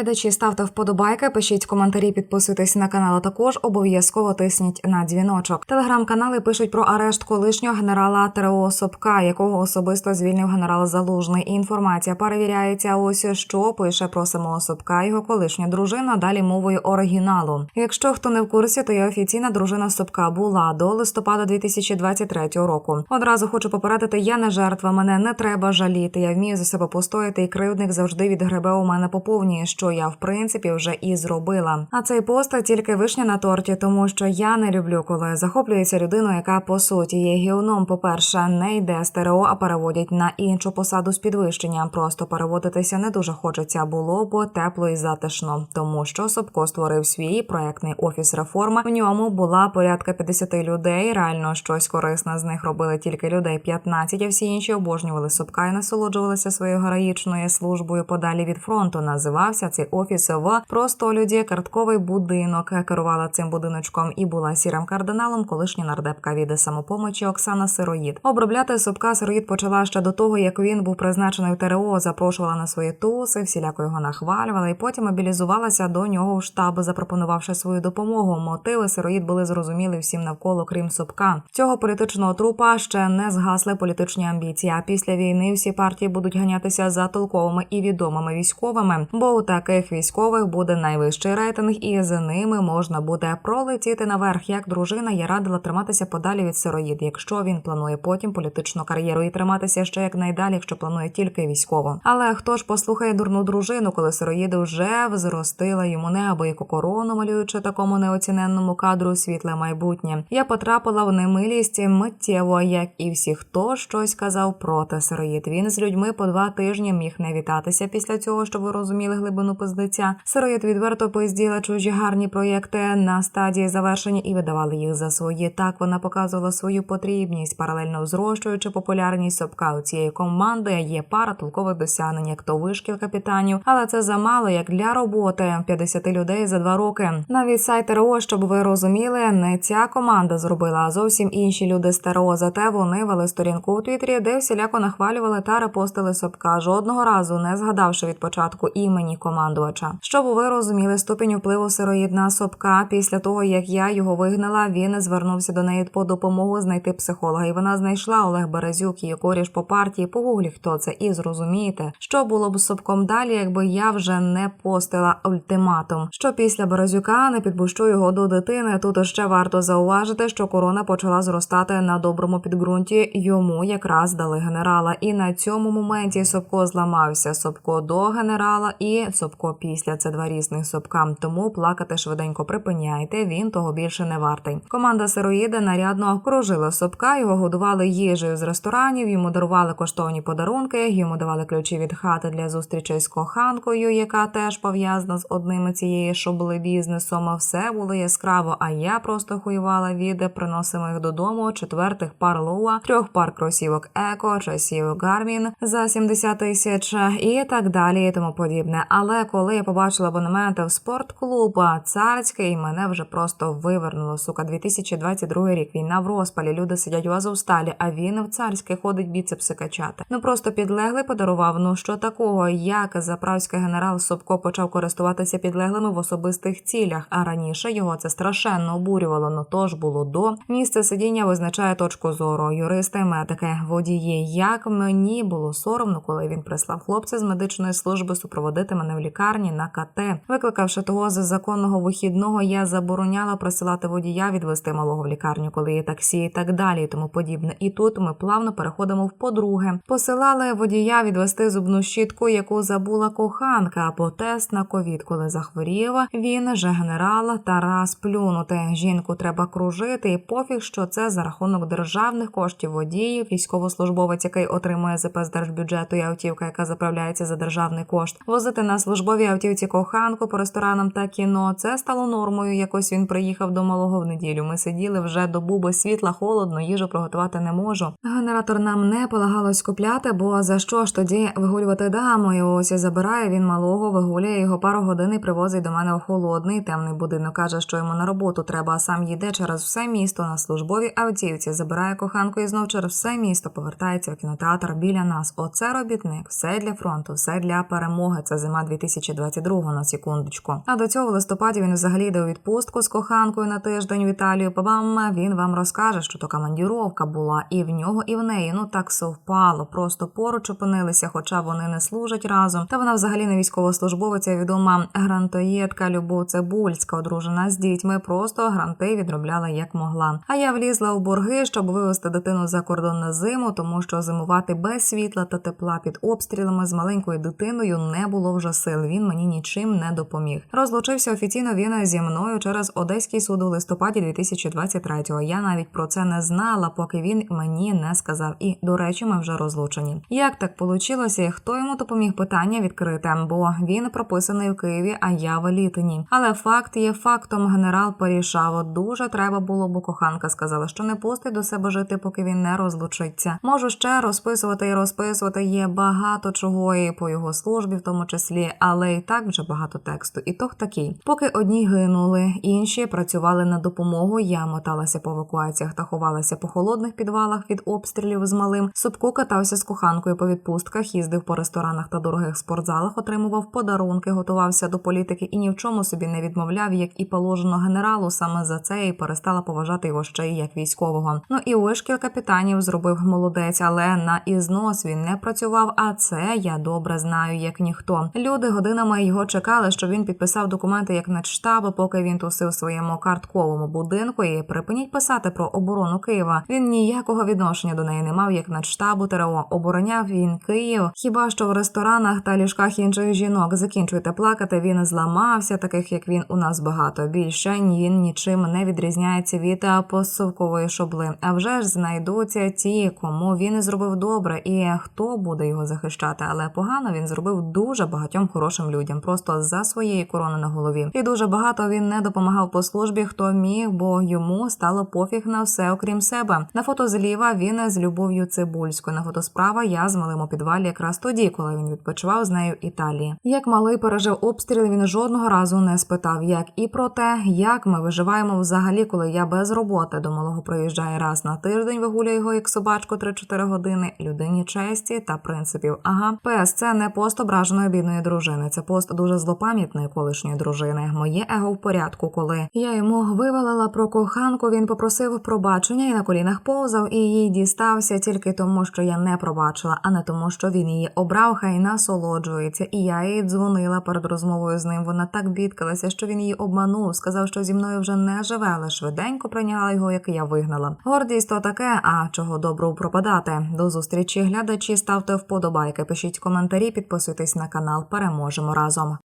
глядачі, ставте вподобайки, пишіть коментарі, підписуйтесь на канал. а Також обов'язково тисніть на дзвіночок. Телеграм-канали пишуть про арешт колишнього генерала ТРО Собка, якого особисто звільнив генерал Залужний. Інформація перевіряється. Ось що пише про самого Собка, його колишня дружина. Далі мовою оригіналу. Якщо хто не в курсі, то є офіційна дружина Собка була до листопада 2023 року. Одразу хочу попередити, я не жертва, мене не треба жаліти. Я вмію за себе постояти, і кривдник завжди відгребе у мене поповнює, що я в принципі вже і зробила. А цей пост тільки вишня на торті, тому що я не люблю, коли захоплюється людина, яка по суті є гіоном. По перше, не йде з ТРО, а переводять на іншу посаду з підвищенням. Просто переводитися не дуже хочеться було, бо тепло і затишно, тому що Собко створив свій проектний офіс реформи. В ньому була порядка 50 людей. Реально щось корисне з них робили тільки людей 15, а всі інші обожнювали Собка і насолоджувалися своєю героїчною службою подалі від фронту. Називався цей офіс в простолюді картковий будинок. Керувала цим будиночком і була сірим кардиналом. Колишня нардепка від самопомочі Оксана Сироїд. Обробляти Собка Сироїд почала ще до того, як він був призначений в ТРО. Запрошувала на свої туси, всіляко його нахвалювала, і потім мобілізувалася до нього в штаб, запропонувавши свою допомогу. Мотиви Сироїд були зрозуміли всім навколо, крім Собка. Цього політичного трупа ще не згасли політичні амбіції. А після війни всі партії будуть ганятися за толковими і відомими військовими, бо у таких військових буде найвищий рейтинг, і з ними можна буде пролетіти наверх. Як дружина я радила триматися подалі від сироїд, якщо він планує потім політичну кар'єру і триматися ще якнайдалі, якщо планує тільки військово. Але хто ж послухає дурну дружину, коли сироїди вже взростила йому неабияку корону, малюючи такому неоціненному кадру світле майбутнє. Я потрапила в немилість миттєво, як і всі, хто щось казав проти сироїд. Він з людьми по два тижні міг не вітатися після цього, щоб ви розуміли глибину пиздиця. Сироїд відверто пизділа чужі гарні проєкти на стадії завершення і видавали їх за свої. Так вона показувала свою потрібність, паралельно зрощуючи популярність Собка. У цієї команди є пара толкових досягнень, як то вишкіл капітанів, але це замало як для роботи 50 людей за два роки. Навіть сайт РО, щоб ви розуміли, не ця команда зробила, а зовсім інші люди з ТРО. Зате вони вели сторінку у Твіттері, де всіляко нахвалювали та репостили Собка, жодного разу не згадавши від початку імені командувача. Щоб ви розуміли ступінь впливу сироїд на Собка, після того як я його вигнала, він звернувся до неї по допомогу знайти психолога, і вона знайшла Олег Березюк, її коріш по партії. Погуглі, хто це, і зрозумієте, що було б з Собком далі, якби я вже не постила ультиматум. Що після Березюка не підпущу його до дитини. Тут ще варто зауважити, що корона почала зростати на доброму підґрунті. Йому якраз дали генерала, і на цьому моменті Собко зламався. Собко до генерала і Собко після це два різних Собка. Тому плакати швиденько припиняйте. Він того більше не вартий. Команда сироїда нарядно окружила Собка. Його годували їжею з ресторанів. Йому дарували коштовні подарунки. Йому давали ключі від хати для зустрічей з коханкою, яка теж пов'язана з одним цієї шобли бізнесом. Все було яскраво. А я просто хуювала від приносимих додому четвертих пар Луа, трьох пар кросівок Еко, часів Гармін за 70 тисяч і так далі, і тому подібне. Але коли я побачила абонементи в спортклуб царський, мене вже просто вивернуло. Сука, 2022 рік. Війна в розпалі. Люди сидять у Азовсталі, а він в царське ходить біцепси качати. Ну просто підлеглий подарував. Ну що такого? Як заправський генерал Собко почав користуватися підлеглими в особистих цілях, а раніше його це страшенно обурювало. Ну то ж було до місце сидіння визначає точку зору. Юристи, медики, водії. Як мені було соромно, коли він прислав хлопця з медичної служби супроводити мене в лікарні на КТ. Викликавши того з законного вихідного, я забороняла присилати водія відвести малого в лікарню, коли є таксі, і так далі, і тому подібне. І тут ми плавно переходимо в по-друге. Посилали водія відвести зубну щітку, яку забула коханка, або тест на ковід, коли захворів. Він же генерал Тарас плюнути. Жінку треба кружити, і пофіг, що це за рахунок державних коштів водіїв, військовослужбовець, який отримує ЗП з держбюджету і автівка, яка заправляється за державний кошт. Возити на службовій автівці коханку по ресторанам та кіно. Це стало нормою. Якось він приїхав до малого в неділю. Ми сиділи вже добу без світла, холодно, їжу приготувати не можу. Генератор нам не полагалось купляти, бо за що ж тоді вигулювати даму? І ось забирає він малого, вигуляє його пару годин і привозить до мене в холодний темний будинок. каже, що йому на роботу треба, а сам їде через все місто на службовій автівці. Забирає коханку і знов через все місто повертається в кінотеатр біля нас. Оце робітник, все для фронту, все для перемоги. Це зима 2022 на секундочку. А до цього в листопаді він взагалі йде відпустку з коханкою на тиждень в Італію. Пабам він вам розкаже, що то командіровка була і в нього, і в неї. Ну так совпало. Просто поруч опинилися, хоча вони не служать разом. Та вона взагалі не військовослужбовець, а відома грантоєдка Любов Цибульська, одружена з дітьми. Просто гранти відробляла як могла. А я влізла у борги, щоб вивезти дитину за кордон на зиму, тому що зимувати без світла та тепла під обстрілами з маленькою дитиною не було вже сил. Він мені нічим не допоміг. Розлучився офіційно він зі мною через Одеський суд у листопаді 2023-го. Я навіть про це не знала, поки він мені не сказав. І до речі, ми вже розлучені. Як так получилося? Хто йому допоміг питання відкрите? Бо він прописаний в Києві, а я в Елітині. Але факт є фактом. Генерал порішав. Дуже треба було, бо коханка сказала, що не пустить до себе жити, поки він не розлучиться. Можу ще розписувати і розписувати. Є багато чого і по його службі, в тому числі, але і так вже багато тексту. І тох такий. Поки одні гинули, інші працювали на допомогу. Я моталася по евакуаціях та ховалася по холодних підвалах від обстрілів з малим. Собко катався з коханкою по відпустках, їздив по ресторанах та дорогих спортзалах, отримував подарунки, готувався до політики і ні в чому собі не відмовляв, як і положено генералу. Саме за це і перестала поважати його ще й як військового. Ну і вишкіл капітанів зробив молодець, але на ізнос він не працював. А це я добре знаю, як ніхто. Люди годинами його чекали, що він підписав документи як начштабу, поки він тусив в своєму картковому будинку. І припиніть писати про оборону Києва. Він ніякого відношення до неї не мав, як начштабу ТРО. Обороняв він Київ. Хіба що в ресторанах та ліжках інших жінок закінчуйте плакати. Він зламався, таких як він у нас багато. Більше він нічим не відрізняється від посовкової шобли. А вже ж знайдуться ті, кому він зробив добре, і хто буде його захищати. Але погано він зробив дуже багатьом хорошим людям, просто за своєї корони на голові. І дуже багато він не допомагав по службі, хто міг, бо йому стало пофіг на все, окрім себе. На фото зліва він з любов'ю цибульською. На фото справа я з малим у підвалі якраз тоді, коли він відпочивав з нею Італії. Як малий пережив обстріл, він жодного разу не спитав, як і про те, як ми виживаємо взагалі, коли я без роботи до малого приїжджає раз на тиждень, вигуляє його як собачку 3-4 години. Людині честі та принципів. Ага, ПС це не пост ображеної бідної дружини, це пост дуже злопам'ятної колишньої дружини. Моє его в порядку, коли я йому вивалила про коханку. Він попросив пробачення і на колінах повзав, і їй дістався тільки тому, що я не пробачила, а не тому, що він її обрав, хай насолоджується. І я їй дзвонила перед розмовою з ним. Вона так бідкалася, що він її обманув, сказав, що зі мною вже не живе, але швиденько прийняла його, як я вигнала. Гордість то таке, а чого добру пропадати. До зустрічі, глядачі, ставте вподобайки, пишіть коментарі, підписуйтесь на канал. Переможемо разом.